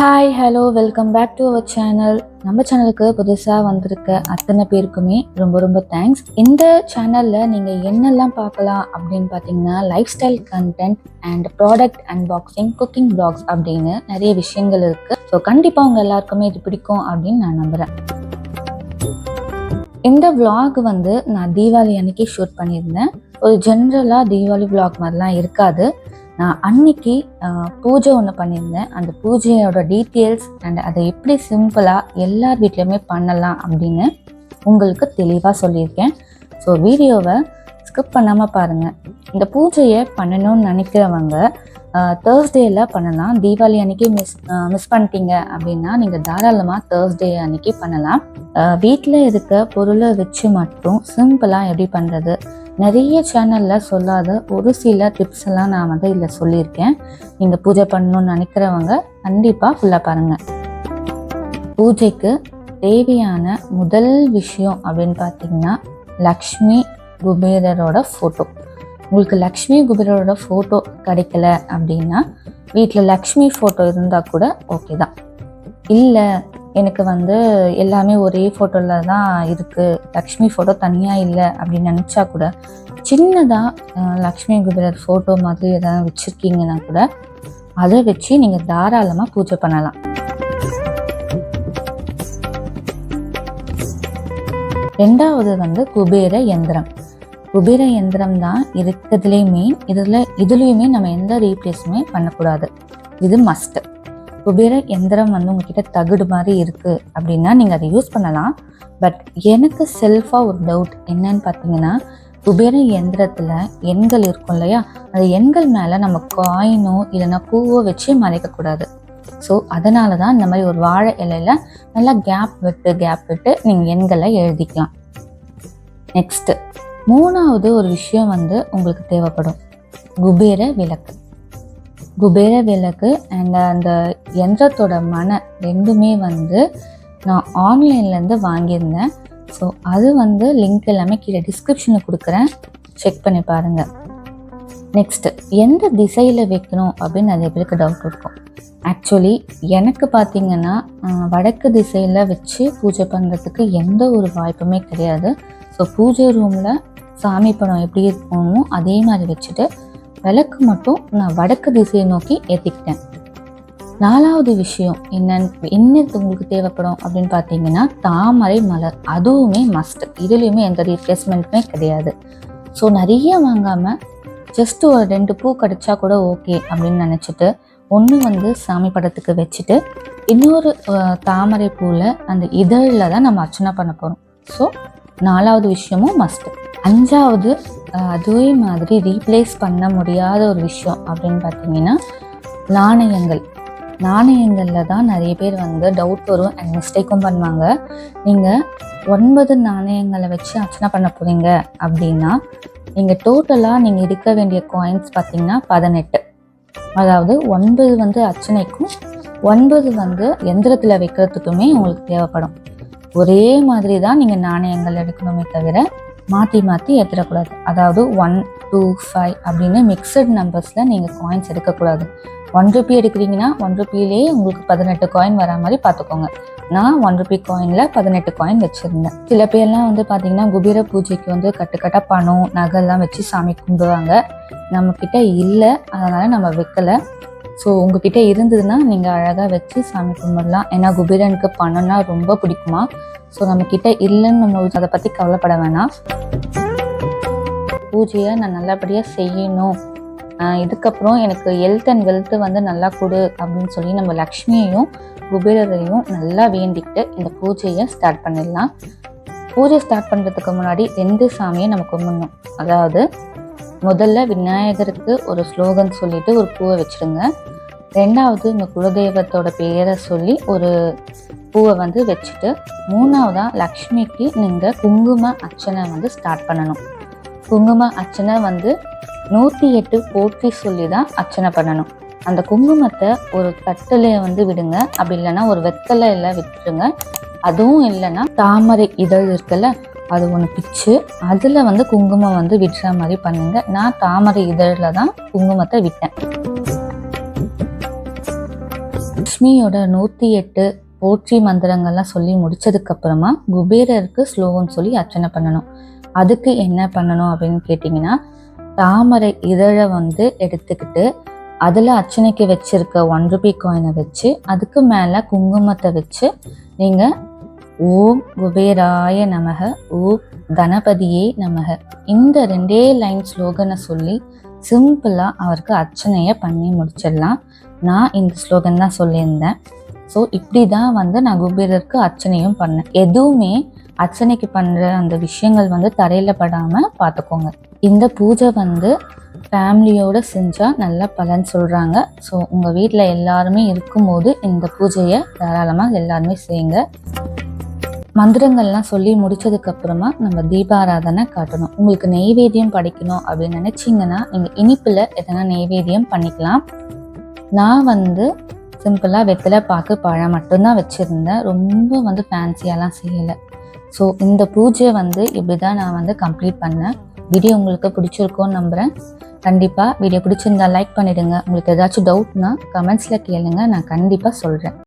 Hi hello welcome back to our channel நம்ம சேனலுக்கு புதுசாக வந்திருக்க அத்தனை பேருக்குமே ரொம்ப ரொம்ப தேங்க்ஸ் இந்த சேனலில் நீங்கள் என்னெல்லாம் பார்க்கலாம் அப்படின்னு பார்த்தீங்கன்னா lifestyle content and product unboxing cooking blogs அப்படின்னு நிறைய விஷயங்கள் இருக்குது ஸோ கண்டிப்பாக உங்கள் எல்லாருக்குமே இது பிடிக்கும் அப்படின்னு நான் நம்புகிறேன் இந்த விளாக் வந்து நான் தீபாவளி அன்னைக்கு ஷூட் பண்ணியிருந்தேன். ஒரு ஜென்ரலாக தீபாவளி விளாக் மாதிரிலாம் இருக்காது. நான் அன்னைக்கு பூஜை ஒன்று பண்ணியிருந்தேன். அந்த பூஜையோட டீட்டெயில்ஸ் அண்ட் அதை எப்படி சிம்பிளாக எல்லார் வீட்லேயுமே பண்ணலாம் அப்படின்னு உங்களுக்கு தெளிவாக சொல்லியிருக்கேன். ஸோ வீடியோவை ஸ்கிப் பண்ணாமல் பாருங்கள் இந்த பூஜையை பண்ணணும்னு நினைக்கிறவங்க தேர்ஸ்டேயில் பண்ணலாம். தீபாவளி அன்னைக்கு மிஸ் மிஸ் பண்ணிட்டீங்க அப்படின்னா நீங்கள் தாராளமாக தேர்ஸ்டே அன்னைக்கு பண்ணலாம். வீட்டில் இருக்க பொருளை வச்சு மட்டும் சிம்பிளாக எப்படி பண்ணுறது நிறைய சேனலில் சொல்லாத ஒரு சில டிப்ஸ் எல்லாம் நான் வந்து இதில் சொல்லியிருக்கேன். நீங்கள் பூஜை பண்ணணும்னு நினைக்கிறவங்க கண்டிப்பாக ஃபுல்லாக பாருங்கள் பூஜைக்கு தேவையான முதல் விஷயம் அப்படின்னு பார்த்தீங்கன்னா லக்ஷ்மி குபேரரோட ஃபோட்டோ உங்களுக்கு லக்ஷ்மி குபேரரோட ஃபோட்டோ கிடைக்கல அப்படின்னா வீட்டில் லக்ஷ்மி ஃபோட்டோ இருந்தால் கூட ஓகே தான். இல்லை எனக்கு வந்து எல்லாமே ஒரே ஃபோட்டோவில் தான் இருக்குது லக்ஷ்மி ஃபோட்டோ தனியாக இல்லை அப்படின்னு நினச்சா கூட சின்னதாக லக்ஷ்மி குபேரர் ஃபோட்டோ மாதிரி எதாவது வச்சுருக்கீங்கன்னா கூட அதை வச்சு நீங்கள் தாராளமாக பூஜை பண்ணலாம். ரெண்டாவது வந்து குபேர யந்திரம் குபேர யந்திரம் தான் இருக்கிறதுலேயுமே இதில் இதுலேயுமே நம்ம எந்த ரீப்ளேஸுமே பண்ணக்கூடாது. இது மஸ்ட்டு குபேர எந்திரம் வந்து உங்ககிட்ட தகுடு மாதிரி இருக்கு அப்படின்னா நீங்கள் அதை யூஸ் பண்ணலாம். பட் எனக்கு செல்ஃபாக ஒரு டவுட் என்னன்னு பார்த்தீங்கன்னா குபேர எந்திரத்தில் எண்கள் இருக்கும் இல்லையா? அந்த எண்கள் மேலே நம்ம காயினோ இல்லைன்னா பூவோ வச்சு மறைக்கக்கூடாது ஸோ அதனால தான் இந்த மாதிரி ஒரு வாழை இலையில நல்லா கேப் விட்டு கேப் விட்டு நீங்கள் எண்களை எழுதிக்கலாம். நெக்ஸ்ட்டு மூணாவது ஒரு விஷயம் வந்து உங்களுக்கு தேவைப்படும். குபேர விளக்கு. குபேர விளக்கு அண்ட் அந்த யந்திரத்தோட மனை ரெண்டுமே வந்து நான் ஆன்லைன்லேருந்து வாங்கியிருந்தேன். ஸோ அது வந்து லிங்க் எல்லாமே கீழே டிஸ்கிரிப்ஷனில் கொடுக்குறேன். செக் பண்ணி பாருங்கள் நெக்ஸ்ட்டு எந்த திசையில் வைக்கணும் அப்படின்னு நிறைய பேருக்கு டவுட் இருக்கும். ஆக்சுவலி எனக்கு பார்த்தீங்கன்னா வடக்கு திசையில் வச்சு பூஜை பண்ணுறதுக்கு எந்த ஒரு வாய்ப்புமே கிடையாது. ஸோ பூஜை ரூமில் சாமி படம் எப்படி இருக்கணுமோ அதே மாதிரி வச்சுட்டு விளக்கு மட்டும் நான் வடக்கு திசையை நோக்கி ஏற்றிக்கிட்டேன் நாலாவது விஷயம் என்னன்னு என்ன உங்களுக்கு தேவைப்படும் அப்படின்னு பார்த்தீங்கன்னா தாமரை மலர். அதுவுமே மஸ்ட் இதுலேயுமே எந்த ரீப்ளேஸ்மெண்ட்டுமே கிடையாது. ஸோ நிறைய வாங்காமல் ஜஸ்ட் ஒரு ரெண்டு பூ கிடச்சா கூட ஓகே அப்படின்னு நினச்சிட்டு ஒன்று வந்து சாமி படத்துக்கு வச்சுட்டு இன்னொரு தாமரை பூவில் அந்த இதழில் தான் நம்ம அர்ச்சனை பண்ண போகிறோம் ஸோ நாலாவது விஷயமும் மஸ்ட்டு அஞ்சாவது அதே மாதிரி ரீப்ளேஸ் பண்ண முடியாத ஒரு விஷயம் அப்படின்னு பார்த்தீங்கன்னா நாணயங்கள். நாணயங்களில் தான் நிறைய பேர் வந்து டவுட் வரும் அண்ட் மிஸ்டேக்கும் பண்ணுவாங்க. நீங்கள் ஒன்பது நாணயங்களை வச்சு அர்ச்சனை பண்ண போகிறீங்க அப்படின்னா நீங்கள் டோட்டலாக நீங்கள் எடுக்க வேண்டிய காயின்ஸ் பார்த்தீங்கன்னா பதினெட்டு. அதாவது ஒன்பது வந்து அர்ச்சனைக்கும் ஒன்பது வந்து எந்திரத்தில் வைக்கிறதுக்குமே உங்களுக்கு தேவைப்படும். ஒரே மாதிரி தான் நீங்கள் நாணயங்கள் எடுக்கணுமே தவிர மாற்றி மாற்றி எடுத்துடக்கூடாது அதாவது ஒன் டூ ஃபைவ் அப்படின்னு மிக்சட் நம்பர்ஸில் நீங்கள் காயின்ஸ் எடுக்கக்கூடாது. ஒன் ருபி எடுக்கிறீங்கன்னா ஒன் ருபியிலேயே உங்களுக்கு பதினெட்டு காயின் வரா மாதிரி பார்த்துக்கோங்க நான் ஒன் ருபி காயினில் பதினெட்டு காயின் வச்சுருந்தேன். சில பேர்லாம் வந்து பார்த்தீங்கன்னா குபீர பூஜைக்கு வந்து கட்டுக்கட்டாக பணம் நகைலாம் வச்சு சாமி கும்பிடுவாங்க. நம்மக்கிட்ட இல்லை அதனால் நம்ம வைக்கல. ஸோ உங்ககிட்ட இருந்ததுன்னா நீங்கள் அழகாக வச்சு சாமி கும்பிடலாம். ஏன்னா குபேரனுக்கு பணம்னா ரொம்ப பிடிக்குமா? ஸோ நம்மக்கிட்ட இல்லைன்னு நம்ம அதை பற்றி கவலைப்பட வேணாம். பூஜையை நான் நல்லபடியாக செய்யணும். இதுக்கப்புறம் எனக்கு ஹெல்த் அண்ட் வெல்த் வந்து நல்லா கொடு அப்படின்னு சொல்லி நம்ம லக்ஷ்மியையும் குபேரரையும் நல்லா வேண்டிக்கிட்டு இந்த பூஜையை ஸ்டார்ட் பண்ணிடலாம். பூஜை ஸ்டார்ட் பண்ணுறதுக்கு முன்னாடி ரெண்டு சாமியை நம்ம கும்பிடணும். அதாவது முதல்ல விநாயகருக்கு ஒரு ஸ்லோகன் சொல்லிட்டு ஒரு பூவை வச்சிருங்க. ரெண்டாவது உங்கள் குலதெய்வத்தோட பேரை சொல்லி ஒரு பூவை வந்து வச்சுட்டு மூணாவதா லக்ஷ்மிக்கு நீங்கள் குங்கும அர்ச்சனை வந்து ஸ்டார்ட் பண்ணணும். குங்கும அர்ச்சனை வந்து நூற்றி எட்டு போற்றி சொல்லி தான் அர்ச்சனை பண்ணணும். அந்த குங்குமத்தை ஒரு தட்டில் வந்து விடுங்க. அப்படி இல்லைன்னா ஒரு வெத்தலையில் விட்டுருங்க. அதுவும் இல்லைன்னா தாமரை இதழ் இருக்குல்ல அது ஒன்று பிச்சு அதில் வந்து குங்குமம் வந்து விடுற மாதிரி பண்ணுங்க. நான் தாமரை இதழில் தான் குங்குமத்தை விட்டேன். லக்ஷ்மியோட நூற்றி எட்டு போற்றி மந்திரங்கள்லாம் சொல்லி முடிச்சதுக்கப்புறமா குபேரருக்கு ஸ்லோகம் சொல்லி அர்ச்சனை பண்ணணும். அதுக்கு என்ன பண்ணணும் அப்படின்னு கேட்டிங்கன்னா தாமரை இதழை வந்து எடுத்துக்கிட்டு அதில் அர்ச்சனைக்கு வச்சுருக்க ஒன் ருபி காயினை வச்சு அதுக்கு மேலே குங்குமத்தை வச்சு நீங்கள் ஓம் குபேராய நமக ஓம் கணபதியே நமக. இந்த ரெண்டே லைன் ஸ்லோகனை சொல்லி சிம்பிளாக அவருக்கு அர்ச்சனையை பண்ணி முடிச்சிடலாம். நான் இந்த ஸ்லோகன் தான் சொல்லியிருந்தேன். ஸோ இப்படி தான் வந்து நான் குபீரருக்கு அர்ச்சனையும் பண்ணேன். எதுவுமே அர்ச்சனைக்கு பண்ணுற அந்த விஷயங்கள் வந்து தரையில் படாமல் பார்த்துக்கோங்க இந்த பூஜை வந்து ஃபேமிலியோடு செஞ்சால் நல்ல பலன் சொல்கிறாங்க ஸோ உங்கள் வீட்டில் எல்லாருமே இருக்கும்போது இந்த பூஜையை தாராளமாக எல்லாருமே செய்யுங்க. மந்திரங்கள்லாம் சொல்லி முடித்ததுக்கப்புறமா நம்ம தீபாராதனை காட்டணும். உங்களுக்கு நெய்வேத்தியம் படைக்கணும் அப்படின்னு நினச்சிங்கன்னா நீங்கள் இனிப்பில் எதனா நெய்வேத்தியம் பண்ணிக்கலாம். நான் வந்து சிம்பிளாக வெத்தலை பாக்கு பழம் மட்டும்தான் வச்சுருந்தேன். ரொம்ப வந்து ஃபேன்சியாலாம் செய்யலை. ஸோ இந்த பூஜையை வந்து இப்படி தான் நான் வந்து கம்ப்ளீட் பண்ணேன். வீடியோ உங்களுக்கு பிடிச்சிருக்கோன்னு நம்புகிறேன் கண்டிப்பாக வீடியோ பிடிச்சிருந்தா லைக் பண்ணிவிடுங்க உங்களுக்கு ஏதாச்சும் டவுட்னா கமெண்ட்ஸில் கேளுங்க. நான் கண்டிப்பாக சொல்கிறேன்